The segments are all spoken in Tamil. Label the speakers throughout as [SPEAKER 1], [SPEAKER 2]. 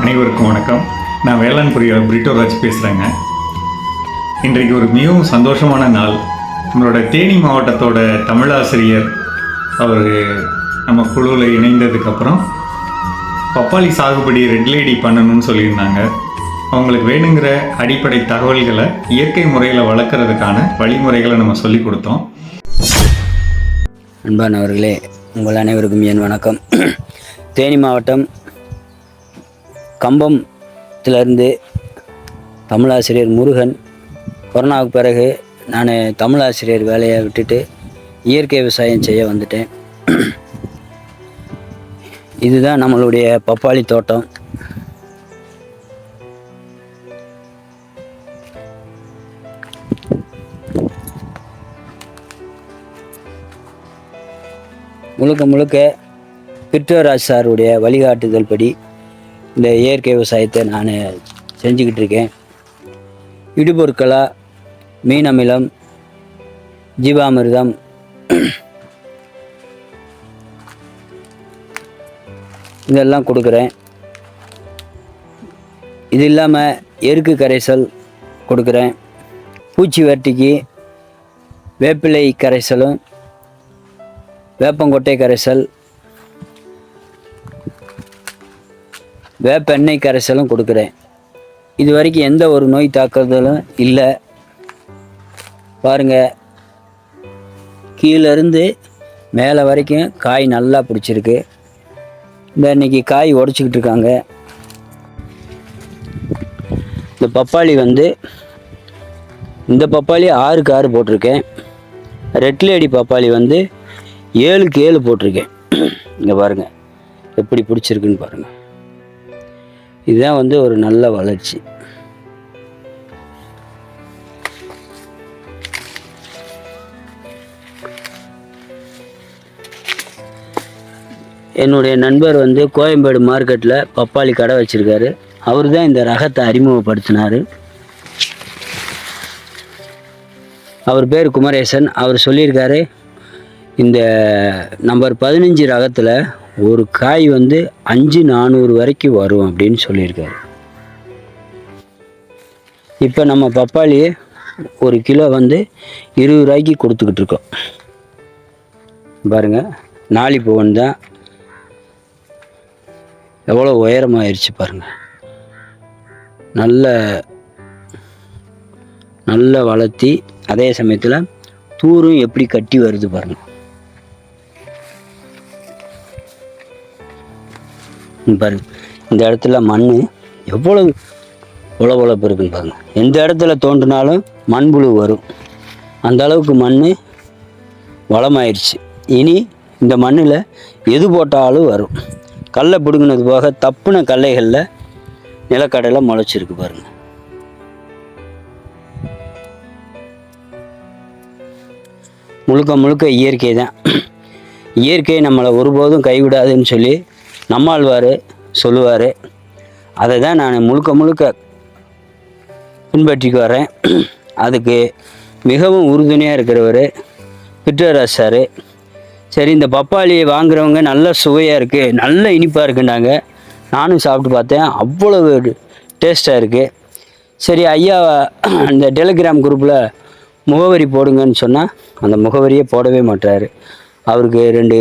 [SPEAKER 1] அனைவருக்கும் வணக்கம். நான் வேளாண் பொறியாளர் பிரிட்டோ ராஜ் பேசுகிறேங்க இன்றைக்கு ஒரு மிகவும் சந்தோஷமான நாள். நம்மளோட தேனி மாவட்டத்தோட தமிழாசிரியர் அவர் நம்ம குழுவில் இணைந்ததுக்கப்புறம் பப்பாளி சாகுபடி ரெட் லேடி பண்ணணும்னு சொல்லியிருந்தாங்க. அவங்களுக்கு வேணுங்கிற அடிப்படை தகவல்களை இயற்கை முறையில் வளர்க்குறதுக்கான வழிமுறைகளை நம்ம சொல்லி கொடுத்தோம்.
[SPEAKER 2] அன்பானவர்களே உங்கள் அனைவருக்கும் என் வணக்கம். தேனி மாவட்டம் கம்பத்திலிருந்து தமிழாசிரியர் முருகன் கொரோனாவுக்கு பிறகு நான் தமிழாசிரியர் வேலையை விட்டுட்டு இயற்கை விவசாயம் செய்ய வந்துட்டேன். இதுதான் நம்மளுடைய பப்பாளி தோட்டம். முழுக்க முழுக்க பிரிட்டோராஜ் சாருடைய வழிகாட்டுதல் படி இந்த இயற்கை விவசாயத்தை நான் செஞ்சுக்கிட்டு இருக்கேன். இடுபொருட்களாக மீன் அமிலம் ஜீவாமிர்தம். இதெல்லாம் கொடுக்குறேன். இது இல்லாமல் எருக்கு கரைசல் கொடுக்குறேன். பூச்சி வெட்டிக்கு வேப்பிலை கரைசலும் வேப்பங்கொட்டை கரைசல் வேப்ப எண்ணெய் கரைசலும் கொடுக்குறேன். இது வரைக்கும் எந்த ஒரு நோய் தாக்குறதும் இல்லை. பாருங்கள் கீழேருந்து மேலே வரைக்கும் காய் நல்லா பிடிச்சிருக்கு. இந்த இன்றைக்கி காய் உடச்சிக்கிட்டு இருக்காங்க. இந்த பப்பாளி வந்து இந்த பப்பாளி ஆறுக்கு ஆறு போட்டிருக்கேன். ரெட் லேடி பப்பாளி வந்து ஏழுக்கு ஏழு போட்டிருக்கேன். இங்கே பாருங்கள் எப்படி பிடிச்சிருக்குன்னு பாருங்கள் இதுதான் வந்து ஒரு நல்ல வளர்ச்சி. என்னுடைய நண்பர் வந்து கோயம்பேடு மார்க்கெட்டில் பப்பாளி கடை வச்சுருக்காரு. அவர் தான் இந்த ரகத்தை அறிமுகப்படுத்தினார். அவர் பேர் குமரேசன். அவர் சொல்லியிருக்காரு இந்த நம்பர் பதினஞ்சு ரகத்தில் ஒரு காய் வந்து அஞ்சு நானூறு வரைக்கும் வரும் அப்படின்னு சொல்லியிருக்காரு. இப்போ நம்ம பப்பாளி ஒரு கிலோ வந்து இருபது ரூபாய்க்கு கொடுத்துக்கிட்டு இருக்கோம். பாருங்கள் நாளி பூவன் தான். எவ்வளோ உயரமாயிருச்சு பாருங்கள் நல்ல நல்ல வளர்த்தி அதே சமயத்தில் தூரும் எப்படி கட்டி வருது பாருங்கள் பாருங்கள் பாருங்க. இந்த இடத்துல மண் எவ்வளவு உழவு உழப்பு இருக்குன்னு பாருங்க. எந்த இடத்துல தோன்றினாலும் மண்புழு வரும். அந்த அளவுக்கு மண் வளமாயிருச்சு. இனி இந்த மண்ணில் எது போட்டாலும் வரும். கல்லை பிடுங்கினது போக தப்புன கல்லைகளில் நிலக்கடலை முளைச்சிருக்கு பாருங்க. முழுக்க முழுக்க இயற்கை தான். இயற்கை நம்மளை ஒருபோதும் கைவிடாதுன்னு சொல்லி நம்மாழ்வார் சொல்லுவார். அதை தான் நான் முழுக்க முழுக்க பின்பற்றிக்கு வரேன் அதுக்கு மிகவும் உறுதுணையாக இருக்கிறவர் பிட்ரராஜ் சார். சரி இந்த பப்பாளி வாங்குறவங்க நல்ல சுவையாக இருக்குது நல்ல இனிப்பாக இருக்குன்னாங்க நானும் சாப்பிட்டு பார்த்தேன் அவ்வளவு டேஸ்ட்டாக இருக்குது சரி ஐயா அந்த டெலிகிராம் குரூப்பில் முகவரி போடுங்கன்னு சொன்னால் அந்த முகவரியே போடவே மாட்டார் அவருக்கு ரெண்டு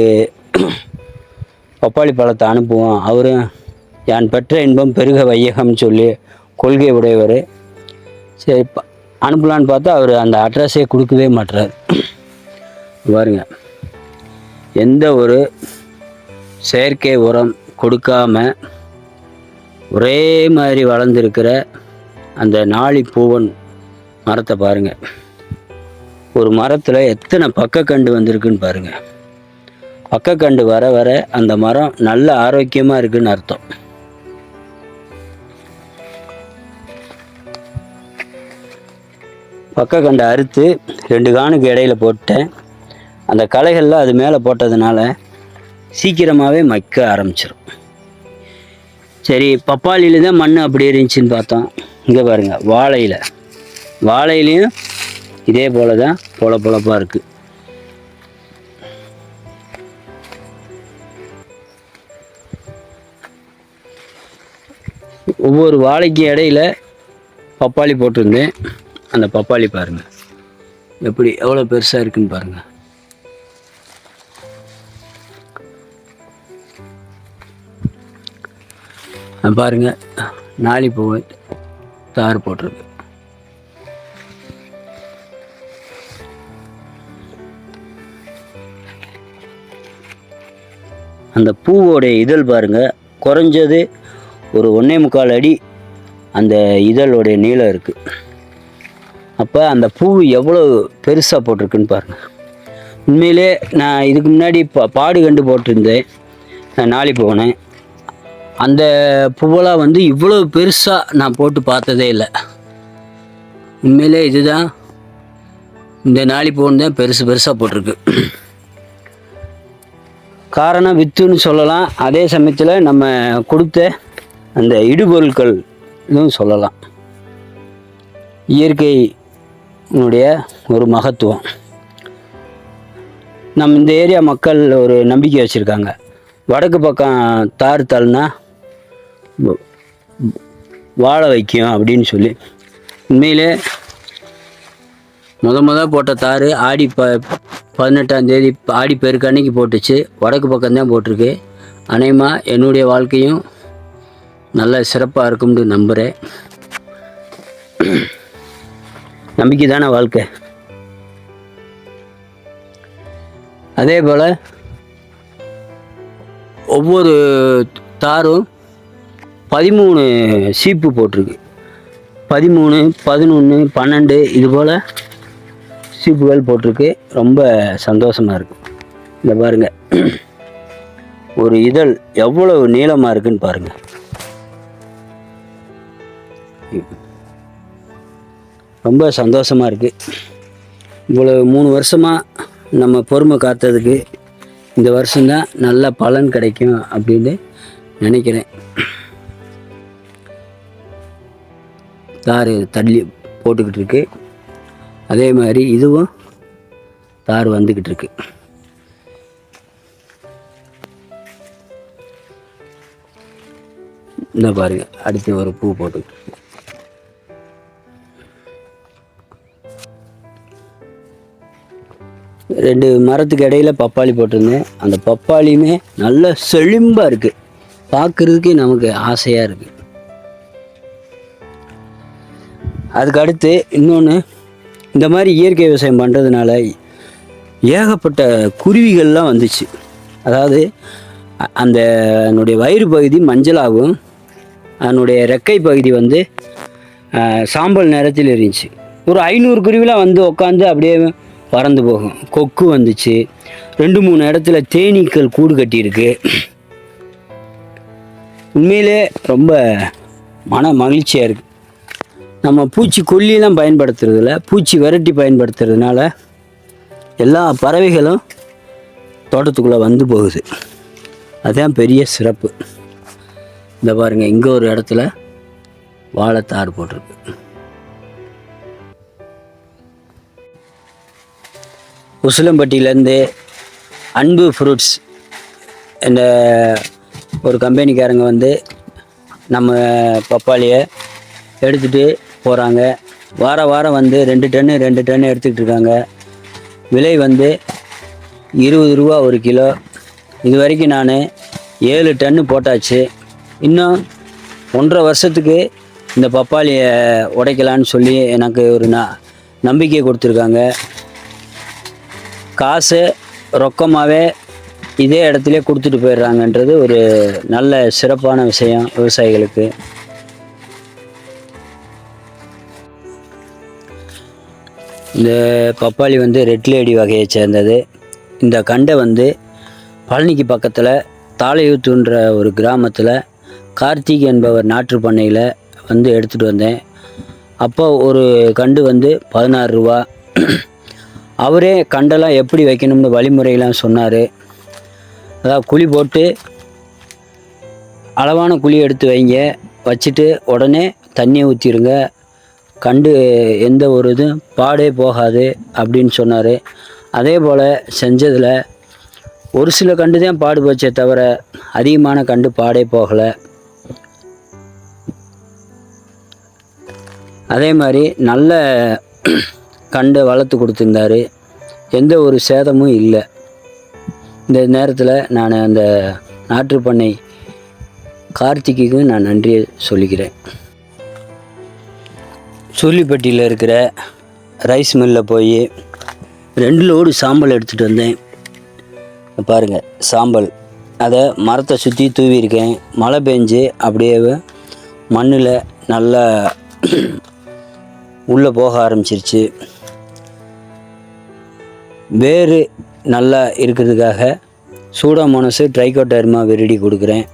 [SPEAKER 2] பப்பாளி பழத்தை அனுப்புவோம். அவரும் யான் பெற்ற இன்பம் பெருக வையகம்னு சொல்லி கொள்கை உடையவர். சரி அனுப்பலான்னு பார்த்தா அவர் அந்த அட்ரஸே கொடுக்கவே மாட்டுறாரு பாருங்க. எந்த ஒரு செயற்கை உரம் கொடுக்காம ஒரே மாதிரி வளர்ந்துருக்கிற அந்த நாளி பூவன் மரத்தை பாருங்கள் ஒரு மரத்தில் எத்தனை பக்கக்கண்டு வந்திருக்குன்னு பாருங்கள் பக்கக்கண்டு வர வர அந்த மரம் நல்ல ஆரோக்கியமாக இருக்குன்னு அர்த்தம். பக்கக்கண்டை அறுத்து ரெண்டு காணுக்கு இடையில போட்டேன். அந்த களைகள்லாம் அது மேலே போட்டதுனால சீக்கிரமாகவே மக்க ஆரம்பிச்சிடும் சரி பப்பாளியில தான் மண் அப்படி இருந்துச்சுன்னு பார்த்தோம். இங்கே பாருங்கள் வாழையில். வாழையிலையும் இதே போல தான் பொல பொழப்பாக இருக்குது ஒவ்வொரு வாழைக்கு இடையில பப்பாளி போட்டிருந்தேன். அந்த பப்பாளி பாருங்கள் எப்படி எவ்வளோ பெருசாக இருக்குன்னு பாருங்கள் பாருங்கள் நாளி பூவை தார் போட்டிருக்கு. அந்த பூவோடைய இதழ் பாருங்கள் குறைஞ்சது ஒரு ஒன்றே முக்கால் அடி அந்த இதழோடைய நீளம் இருக்குது அப்போ அந்த பூ எவ்வளோ பெருசாக போட்டிருக்குன்னு பாருங்கள் உண்மையிலே நான் இதுக்கு முன்னாடி பா பாடு கண்டு போட்டிருந்தேன். நான் நாளி போனேன். அந்த பூவெல்லாம் வந்து இவ்வளோ பெருசாக நான் போட்டு பார்த்ததே இல்லை. உண்மையிலே இதுதான் இந்த நாளி பூன்னு தான் பெருசு பெருசாக போட்டிருக்கு. காரணம் வித்துன்னு சொல்லலாம். அதே சமயத்தில் நம்ம கொடுத்த அந்த இடுபொருட்கள் இதுவும் சொல்லலாம். இயற்கையினுடைய ஒரு மகத்துவம். நம்ம இந்த ஏரியா மக்கள் ஒரு நம்பிக்கை வச்சுருக்காங்க. வடக்கு பக்கம் தார் தள்ளினா வாழ வைக்கும் அப்படின்னு சொல்லி. உண்மையிலே முத முத போட்ட தார் ஆடி ப பதினெட்டாம் தேதி ஆடி பெருக்கு அன்னைக்கு போட்டுச்சு. வடக்கு பக்கம்தான் போட்டிருக்கு. அநேகமாக என்னுடைய வாழ்க்கையும் நல்ல சிறப்பாக இருக்கும்னு நம்புகிறேன் நம்பிக்கை தானே வாழ்க்கை? அதே போல் ஒவ்வொரு தாரும் பதிமூணு சீப்பு போட்டிருக்கு. பதிமூணு பதினொன்று பன்னெண்டு இது போல் சீப்புகள் போட்டிருக்கு. ரொம்ப சந்தோஷமாக இருக்குது இந்த பாருங்க. ஒரு இதழ் எவ்வளவு நீளமாக இருக்குன்னு பாருங்கள் ரொம்ப சந்தோஷமாக இருக்குது இவ்வளவு மூணு வருஷமாக நம்ம பொறுமை காத்ததுக்கு இந்த வருஷம்தான் நல்ல பலன் கிடைக்கும் அப்படின்னு நினைக்கிறேன். தார் தள்ளி போட்டுக்கிட்டு இருக்கு. அதே மாதிரி இதுவும் தார் வந்துக்கிட்டு இருக்கு. இந்த பாருங்க அடுத்து ஒரு பூ போட்டுக்கிட்டு இருக்கு. ரெண்டு மரத்துக்கு இடையில பப்பாளி போட்டிருந்தேன். அந்த பப்பாளியுமே நல்ல செழிம்பாக இருக்குது பார்க்குறதுக்கே நமக்கு ஆசையாக இருக்குது அதுக்கு அடுத்து இன்னொன்று இந்த மாதிரி இயற்கை விவசாயம் பண்ணுறதுனால ஏகப்பட்ட குருவிகள்லாம் வந்துச்சு. அதாவது அந்த அதனுடைய வயிறு பகுதி மஞ்சளாகவும் அதனுடைய ரெக்கை பகுதி வந்து சாம்பல் நிறத்தில் இருந்துச்சு ஒரு ஐநூறு குருவிலாம் வந்து உட்காந்து அப்படியே பறந்து போகும். கொக்கு வந்துச்சு. ரெண்டு மூணு இடத்துல தேனீக்கள் கூடு கட்டியிருக்கு. உண்மையிலே ரொம்ப மன மகிழ்ச்சியாக இருக்குது நம்ம பூச்சி கொல்லியெல்லாம் பயன்படுத்துறதில்ல. பூச்சி விரட்டி பயன்படுத்துறதுனால எல்லா பறவைகளும் தோட்டத்துக்குள்ளே வந்து போகுது. அதுதான் பெரிய சிறப்பு. இந்த பாருங்கள் இங்கே ஒரு இடத்துல வாழைத்தார் போட்டிருக்கு. உசிலம்பட்டியிலேருந்து அன்பு ஃப்ரூட்ஸ் இந்த ஒரு கம்பெனிக்காரங்க வந்து நம்ம பப்பாளியை எடுத்துகிட்டு போகிறாங்க. வார வாரம் வந்து ரெண்டு டன்னு ரெண்டு டன்னு எடுத்துக்கிட்டு இருக்காங்க. விலை வந்து இருபது ரூபா ஒரு கிலோ. இது வரைக்கும் நான் ஏழு டன்னு போட்டாச்சு. இன்னும் ஒன்றரை வருஷத்துக்கு இந்த பப்பாளியை உடைக்கலான்னு சொல்லி எனக்கு ஒரு ந நம்பிக்கை கொடுத்துருக்காங்க. காசு ரொக்கமாகவே இதே இடத்துல கொடுத்துட்டு போயிடுறாங்கன்றது ஒரு நல்ல சிறப்பான விஷயம் விவசாயிகளுக்கு. இந்த பப்பாளி வந்து ரெட் லேடி வகையை சேர்ந்தது. இந்த கண்டை வந்து பழனிக்கு பக்கத்தில் தாளையூத்துன்ற ஒரு கிராமத்தில் கார்த்திக் என்பவர் நாற்று பண்ணையில் வந்து எடுத்துகிட்டு வந்தேன். அப்போ ஒரு கண்டு வந்து பதினாறு ரூபா அவரே கண்டெல்லாம் எப்படி வைக்கணும்னு வழிமுறையெல்லாம் சொன்னார். அதாவது குழி போட்டு அளவான குழி எடுத்து வைங்க. வச்சுட்டு உடனே தண்ணியை ஊற்றிடுங்க கண்டு எந்த ஒரு இதுவும் பாடே போகாது அப்படின்னு சொன்னார். அதே போல் செஞ்சதில் ஒரு சில கண்டு தான் பாடு போச்சே தவிர அதிகமான கண்டு பாடே போகலை. அதே மாதிரி நல்ல கண்டு வளர்த்து கொடுத்துருந்தாரு. எந்த ஒரு சேதமும் இல்லை. இந்த நேரத்தில் நான் அந்த நாற்று பண்ணை கார்த்திகைக்கும் நான் நன்றியை சொல்லிக்கிறேன். சூலிப்பட்டியில் இருக்கிற ரைஸ் மில்லில் போய் ரெண்டு லோடு சாம்பல் எடுத்துகிட்டு வந்தேன். பாருங்கள் சாம்பல். அதை மரத்தை சுற்றி தூவியிருக்கேன். மழை பெஞ்சு அப்படியே மண்ணில் நல்லா உள்ளே போக ஆரம்பிச்சிருச்சு. வேறு நல்லா இருக்கிறதுக்காக சூடாமோனஸு ட்ரைகோடர்மா விரிடி கொடுக்குறேன்.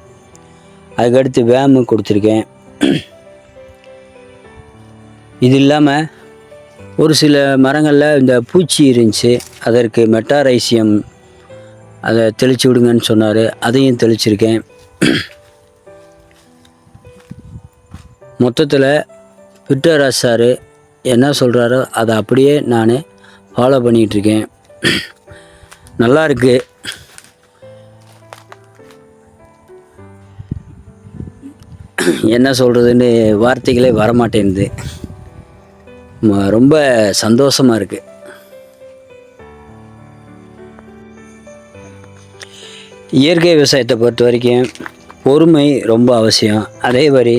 [SPEAKER 2] அதுக்கடுத்து வேமு கொடுத்துருக்கேன். இது இல்லாமல் ஒரு சில மரங்களில் இந்த பூச்சி இருந்துச்சு. அதற்கு மெட்டாரைசியம் அதை தெளித்து விடுங்கன்னு சொன்னார். அதையும் தெளிச்சிருக்கேன். மொத்தத்தில் பிட்டராஜ் சார் என்ன சொல்கிறாரோ அதை அப்படியே நான் ஃபாலோ பண்ணிகிட்ருக்கேன் நல்லா இருக்கு. என்ன சொல்கிறதுன்னு வார்த்தைகளே வரமாட்டேங்குது ரொம்ப சந்தோஷமாக இருக்குது இயற்கை விவசாயத்தை பொறுத்த வரைக்கும் பொறுமை ரொம்ப அவசியம். அதே மாதிரி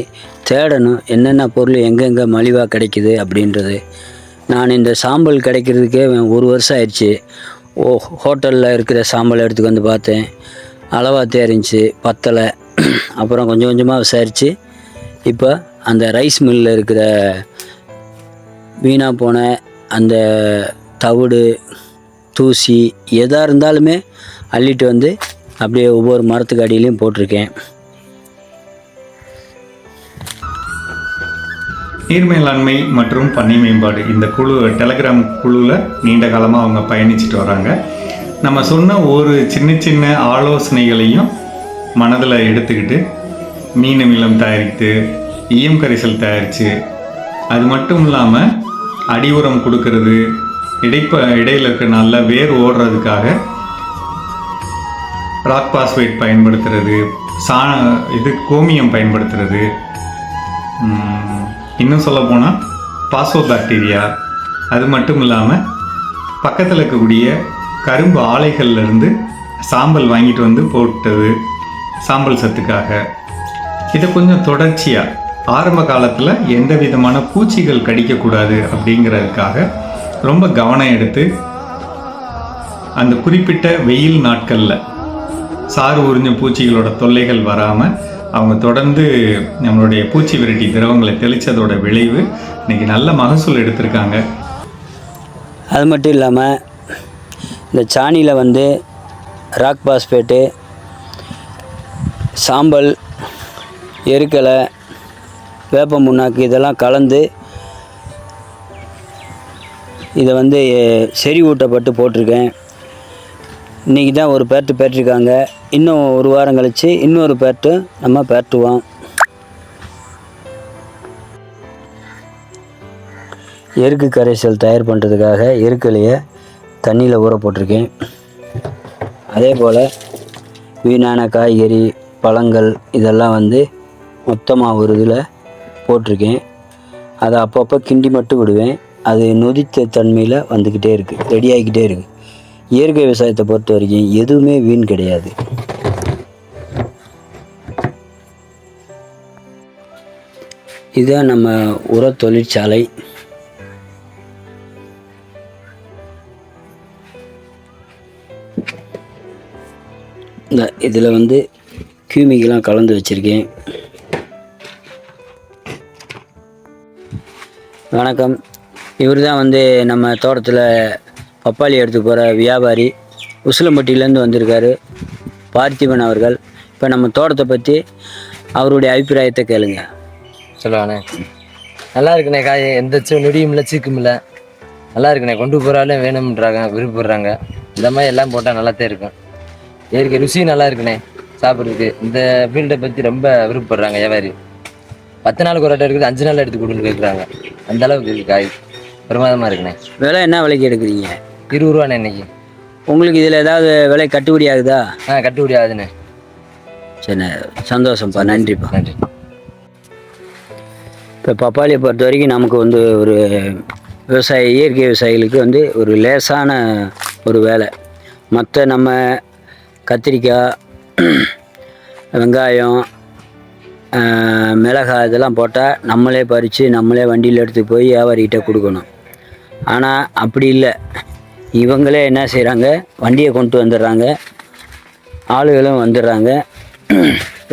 [SPEAKER 2] தேடணும் என்னென்ன பொருள் எங்கெங்கே மலிவாக கிடைக்குது அப்படின்றது நான் இந்த சாம்பல் கிடைக்கிறதுக்கே ஒரு வருஷம் ஆயிடுச்சு. ஓ ஹோட்டலில் இருக்கிற சாம்பல் எடுத்துக்கு வந்து பார்த்தேன். அளவாக தெரிஞ்சு பத்தலை. அப்புறம் கொஞ்சம் கொஞ்சமாக விசாரித்து இப்போ அந்த ரைஸ் மில்லில் இருக்கிற வீணாக போன அந்த தவிடு தூசி எதாக இருந்தாலுமே அள்ளிட்டு வந்து அப்படியே ஒவ்வொரு மரத்துக்கு அடியிலையும் போட்டிருக்கேன்.
[SPEAKER 1] நீர் மேலாண்மை மற்றும் பண்ணை மேம்பாடு. இந்த குழு டெலகிராம் குழுவில் நீண்ட காலமாக அவங்க பயணிச்சுட்டு வராங்க. நம்ம சொன்ன ஒரு சின்ன சின்ன ஆலோசனைகளையும் மனதில் எடுத்துக்கிட்டு மீன் அமிலம் தயாரித்து ஈயம் கரைசல் தயாரித்து அது மட்டும் இல்லாமல் அடி உரம் கொடுக்கறது இடைப்ப இடையில் இருக்க நல்ல வேர் ஓடுறதுக்காக ராக் பாஸ்பேட் பயன்படுத்துறது சா இது கோமியம் பயன்படுத்துறது இன்னும் சொல்ல போனால் பாசோ பாக்டீரியா அது மட்டும் இல்லாமல் பக்கத்தில் இருக்கக்கூடிய கரும்பு ஆலைகள்லேருந்து சாம்பல் வாங்கிட்டு வந்து போட்டது சாம்பல் சத்துக்காக. இதை கொஞ்சம் தொடர்ச்சியாக ஆரம்ப காலத்தில் எந்த விதமான பூச்சிகள் கடிக்கக்கூடாது அப்படிங்கிறதுக்காக ரொம்ப கவனம் எடுத்து அந்த குறிப்பிட்ட வெயில் நாட்களில் சாறு உறிஞ்ச பூச்சிகளோட தொல்லைகள் வராமல் அவங்க தொடர்ந்து நம்மளுடைய பூச்சி விரட்டி திரவங்களை தெளித்ததோட விளைவு இன்றைக்கி நல்ல மகசூல் எடுத்திருக்காங்க.
[SPEAKER 2] அது மட்டும் இல்லாமல் இந்த சாணியில் வந்து ராக் பாஸ்பேட்டு சாம்பல் எருக்கலை வேப்ப முன்னாக்கு இதெல்லாம் கலந்து இதை வந்து செறி ஊட்டப்பட்டு போட்டிருக்கேன். இன்றைக்கி தான் ஒரு பேர்ட்டு பேட்டிருக்காங்க. இன்னும் ஒரு வாரம் கழித்து இன்னொரு பேர்ட்டு நம்ம பேட்டுவோம் எருக்கு கரைசல் தயார் பண்ணுறதுக்காக எருக்கலையை தண்ணியில் ஊற போட்டிருக்கேன். அதே போல் வீணான காய்கறி பழங்கள் இதெல்லாம் வந்து மொத்தமாக ஒரு இதில் போட்டிருக்கேன். அதை அப்பப்போ கிண்டி மட்டும் விடுவேன். அது நொதித்த தன்மையில் வந்துக்கிட்டே இருக்குது ரெடி ஆகிக்கிட்டே இருக்குது இயற்கை விவசாயத்தை பொறுத்த வரைக்கும் எதுவுமே வீண் கிடையாது. இதுதான் நம்ம உர தொழிற்சாலை. இந்த இதில் வந்து கியூமிக்கெலாம் கலந்து வச்சுருக்கேன். வணக்கம். இவர் தான் வந்து நம்ம தோட்டத்தில் பப்பாளி எடுத்து போகிற வியாபாரி உசிலம்பட்டியிலேருந்து வந்திருக்காரு பார்த்திபன் அவர்கள். இப்போ நம்ம தோட்டத்தை பற்றி அவருடைய அபிப்பிராயத்தை கேளுங்க.
[SPEAKER 3] சொல்லுவானே. நல்லா இருக்குண்ணே காய் எந்த நொடியும் இல்லை சீக்கும் இல்லை. நல்லா இருக்குண்ணே கொண்டு போகிறாலும் வேணும்ன்றாங்க விருப்பப்படுறாங்க. இந்த மாதிரி எல்லாம் போட்டால் நல்லாத்தே இருக்கும். இயற்கை ருசி நல்லா இருக்குண்ணே சாப்பிட்றதுக்கு. இந்த ஃபீல்டை பற்றி ரொம்ப விருப்பப்படுறாங்க வியாபாரி. பத்து நாளுக்கு ஒரு இருக்குது அஞ்சு நாள் எடுத்து கொடுன்னு கேட்குறாங்க அந்த அளவுக்கு காய். பிரமாதமாக இருக்குண்ணே
[SPEAKER 2] விலை என்ன விலைக்கு எடுக்கிறீங்க?
[SPEAKER 3] இருபது ரூபாண்ணே இன்னைக்கு.
[SPEAKER 2] உங்களுக்கு இதில் ஏதாவது விலை கட்டுப்படி ஆகுதா?
[SPEAKER 3] ஆ கட்டுப்படி ஆகுதுண்ணே.
[SPEAKER 2] சரி சந்தோஷம்ப்பா. நன்றிப்பா.
[SPEAKER 3] நன்றி.
[SPEAKER 2] இப்போ பப்பாளியை பொறுத்த வரைக்கும் நமக்கு வந்து ஒரு விவசாய இயற்கை விவசாயிகளுக்கு வந்து ஒரு லேசான ஒரு வேலை. மற்ற நம்ம கத்திரிக்காய் வெங்காயம் மிளகாய் இதெல்லாம் போட்டால் நம்மளே பறித்து நம்மளே வண்டியில் எடுத்து போய் வியாபாரிகிட்ட கொடுக்கணும். ஆனால் அப்படி இல்லை. இவங்களே என்ன செய்கிறாங்க வண்டியை கொண்டு வந்துடுறாங்க. ஆளுகளும் வந்துடுறாங்க.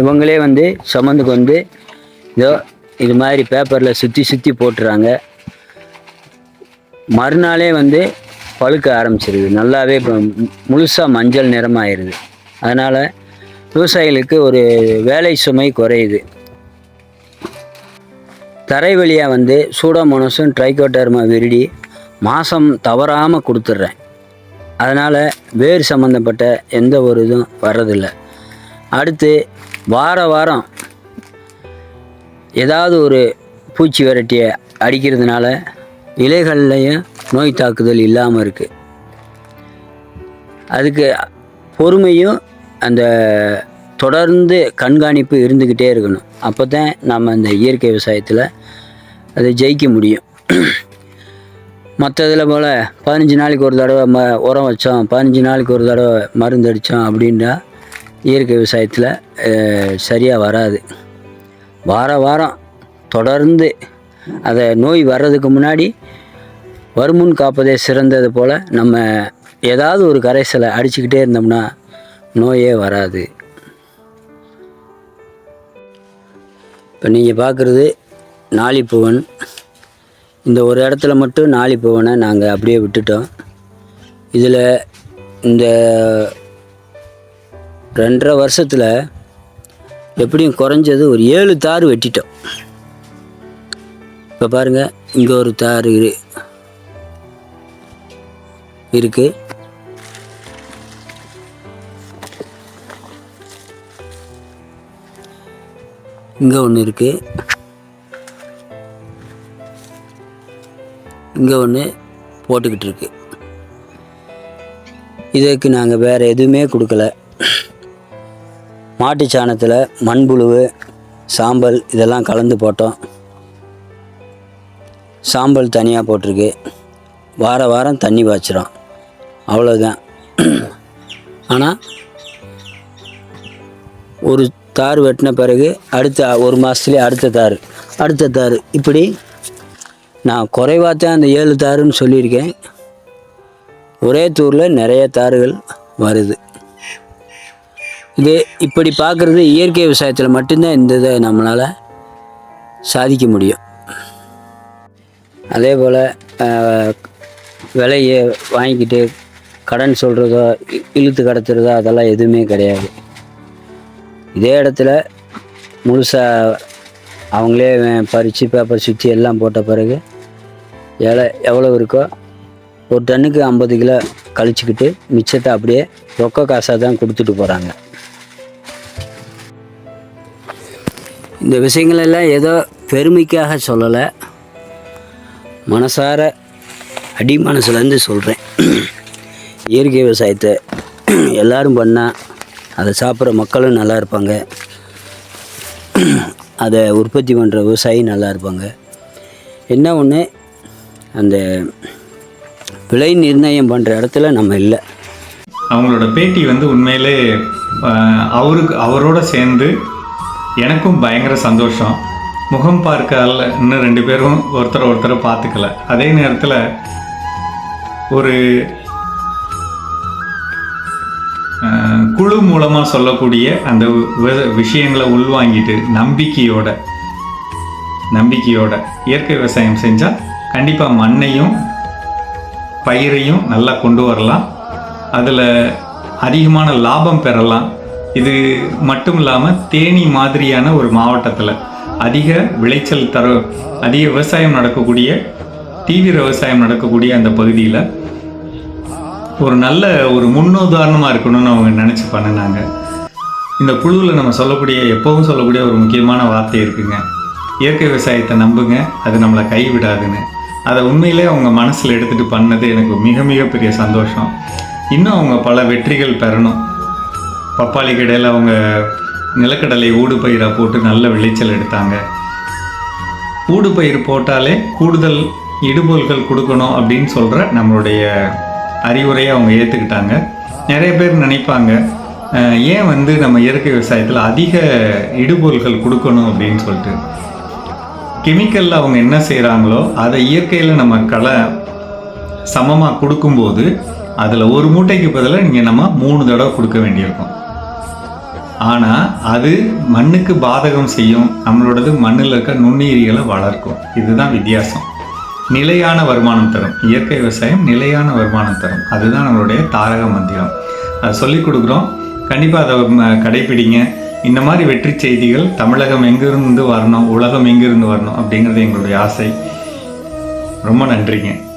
[SPEAKER 2] இவங்களே வந்து சுமந்துக்கு வந்து இதோ இது மாதிரி பேப்பரில் சுற்றி சுற்றி போட்டுறாங்க. மறுநாளே வந்து பழுக்க ஆரம்பிச்சிருது. நல்லாவே இப்போ முழுசாக மஞ்சள் நிறமாயிருது. அதனால் விவசாயிகளுக்கு ஒரு வேலை சுமை குறையுது. தரை வழியாக வந்து சூடோமோனஸும் ட்ரைகோடர்மா விரிடி மாதம் தவறாமல் கொடுத்துட்றேன். அதனால் வேர் சம்மந்தப்பட்ட எந்த ஒரு இதுவும் வர்றதில்லை. அடுத்து வார வாரம் ஏதாவது ஒரு பூச்சி விரட்டியை அடிக்கிறதுனால இலைகள்லையும் நோய் தாக்குதல் இல்லாமல் இருக்குது அதுக்கு பொறுமையும் அந்த தொடர்ந்து கண்காணிப்பு இருந்துக்கிட்டே இருக்கணும். அப்போ தான் நம்ம இந்த இயற்கை விவசாயத்தில் அதை ஜெயிக்க முடியும். மற்ற இதில் போல் பதினஞ்சு நாளைக்கு ஒரு தடவை ம உரம் வச்சோம். பதினஞ்சு நாளைக்கு ஒரு தடவை மருந்து அடித்தோம் அப்படின்னா இயற்கை விவசாயத்தில் சரியாக வராது. வார வாரம் தொடர்ந்து அதை நோய் வர்றதுக்கு முன்னாடி வருமுன் காப்பதே சிறந்தது போல் நம்ம ஏதாவது ஒரு கரைசலை அடிச்சுக்கிட்டே இருந்தோம்னா நோயே வராது. இப்போ நீங்கள் பார்க்குறது நாளிப்பூவன். இந்த ஒரு இடத்துல மட்டும் நாளிப்பூவனை நாங்கள் அப்படியே விட்டுட்டோம். இதில் இந்த ரெண்டரை வருஷத்தில் எப்படியும் குறைஞ்சது ஒரு ஏழு தார் வெட்டிட்டோம். இப்போ பாருங்கள் இங்கே ஒரு தார் இரு இருக்கு. இங்கே ஒன்று இருக்குது இங்கே ஒன்று போட்டுக்கிட்டு இருக்கு. இதுக்கு நாங்கள் வேறு எதுவுமே கொடுக்கல. மாட்டு சாணத்தில் மண்புழுவு சாம்பல் இதெல்லாம் கலந்து போட்டோம். சாம்பல் தனியாக போட்டிருக்கு. வார வாரம் தண்ணி பாய்ச்சிரும். அவ்வளோதான் ஆனால் ஒரு தார் வெட்டின பிறகு அடுத்த ஒரு மாதத்துலேயே அடுத்த தார் அடுத்த தார். இப்படி நான் குறைவாக தான் அந்த ஏழு தாருன்னு சொல்லியிருக்கேன். ஒரே தூரில் நிறைய தாறுகள் வருது. இது இப்படி பார்க்குறது இயற்கை விவசாயத்தில் மட்டும்தான் இந்த இதை நம்மளால் சாதிக்க முடியும். அதே போல் விலையை வாங்கிக்கிட்டு கடன் சொல்கிறதோ இழுத்து கடத்துறதோ அதெல்லாம் எதுவுமே கிடையாது. இதே இடத்துல முழுசாக அவங்களே பறித்து பேப்பர் சுற்றி எல்லாம் போட்ட பிறகு எலை எவ்வளோ இருக்கோ ஒரு டன்னுக்கு ஐம்பது கிலோ கழிச்சுக்கிட்டு மிச்சத்தை அப்படியே ரொக்க காசாக தான் கொடுத்துட்டு போகிறாங்க இந்த விஷயங்களெல்லாம் ஏதோ பெருமைக்காக சொல்லலை. மனசார அடி மனசுலேருந்து சொல்கிறேன் இயற்கை விவசாயத்தை எல்லோரும் பண்ணால் அதை சாப்பிட்ற மக்களும் நல்லா இருப்பாங்க. அதை உற்பத்தி பண்ணுற விவசாயி நல்லா இருப்பாங்க. என்ன ஒன்று அந்த விலை நிர்ணயம் பண்ணுற இடத்துல நம்ம இல்லை.
[SPEAKER 1] அவங்களோட பேட்டி வந்து உண்மையிலே அவருக்கு அவரோட சேர்ந்து எனக்கும் பயங்கர சந்தோஷம். முகம் பார்க்க இன்னும் ரெண்டு பேரும் ஒருத்தரை ஒருத்தரை பார்த்துக்கல. அதே நேரத்தில் ஒரு குழு மூலமாக சொல்லக்கூடிய அந்த விஷயங்களை உள்வாங்கிட்டு நம்பிக்கையோட நம்பிக்கையோட இயற்கை விவசாயம் செஞ்சால் கண்டிப்பாக மண்ணையும் பயிரையும் நல்லா கொண்டு வரலாம். அதில் அதிகமான லாபம் பெறலாம். இது மட்டும் இல்லாமல் தேனி மாதிரியான ஒரு மாவட்டத்தில் அதிக விளைச்சல் தர அதிக விவசாயம் நடக்கக்கூடிய தீவிர விவசாயம் நடக்கக்கூடிய அந்த பகுதியில் ஒரு நல்ல ஒரு முன்னுதாரணமாக இருக்கணும்னு அவங்க நினச்சி பண்ணினாங்க. இந்த குழுவில் நம்ம சொல்லக்கூடிய எப்போவும் சொல்லக்கூடிய ஒரு முக்கியமான வார்த்தை இருக்குங்க. இயற்கை விவசாயத்தை நம்புங்க. அது நம்மளை கைவிடாதுன்னு. அதை உண்மையிலே அவங்க மனசில் எடுத்துகிட்டு பண்ணது எனக்கு மிக மிகப்பெரிய சந்தோஷம். இன்னும் அவங்க பல வெற்றிகள் பெறணும். பப்பாளி கடையில் அவங்க நிலக்கடலை ஊடு பயிராக போட்டு நல்ல விளைச்சல் எடுத்தாங்க. ஊடுபயிர் போட்டாலே கூடுதல் இடுபொருள்கள் கொடுக்கணும் அப்படின்னு சொல்கிற நம்மளுடைய அறிவுரையை அவங்க ஏற்றுக்கிட்டாங்க நிறைய பேர் நினைப்பாங்க ஏன் வந்து நம்ம இயற்கை விவசாயத்தில் அதிக இடுபொருள்கள் கொடுக்கணும் அப்படின்னு சொல்லிட்டு. கெமிக்கலில் அவங்க என்ன செய்கிறாங்களோ அதை இயற்கையில் நம்ம களை சமமாக கொடுக்கும்போது அதில் ஒரு மூட்டைக்கு பதிலாக நீங்கள் நம்ம மூணு தடவை கொடுக்க வேண்டியிருக்கும். ஆனால் அது மண்ணுக்கு பாதகம் செய்யும் நம்மளோடது மண்ணில் இருக்க நுண்ணுயிரிகளை வளர்க்கும். இதுதான் வித்தியாசம். நிலையான வருமானம் தரும். இயற்கை விவசாயம் நிலையான வருமானம் தரும். அதுதான் நம்மளுடைய தாரக மந்திரம். அதை சொல்லிக் கொடுக்குறோம். கண்டிப்பாக அதை ம, கடைப்பிடிங்க. இந்த மாதிரி வெற்றி செய்திகள் தமிழகம் எங்கிருந்து வரணும் உலகம் எங்கிருந்து வரணும் அப்படிங்கிறது எங்களுடைய ஆசை. ரொம்ப நன்றிங்க.